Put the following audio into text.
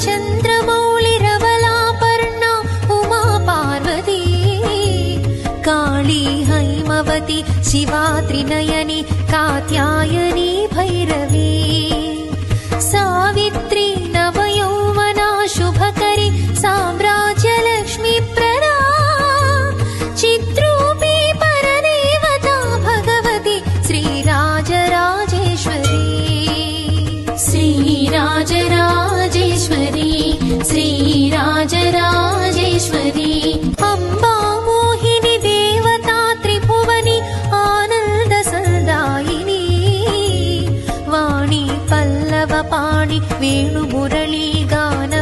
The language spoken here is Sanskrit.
चन्द्रमौळिरवलापर्णा उमा पार्वती। काळी हैमवती शिवा त्रिनयनी कात्यायनी పాడి వేణు మురళీ గాన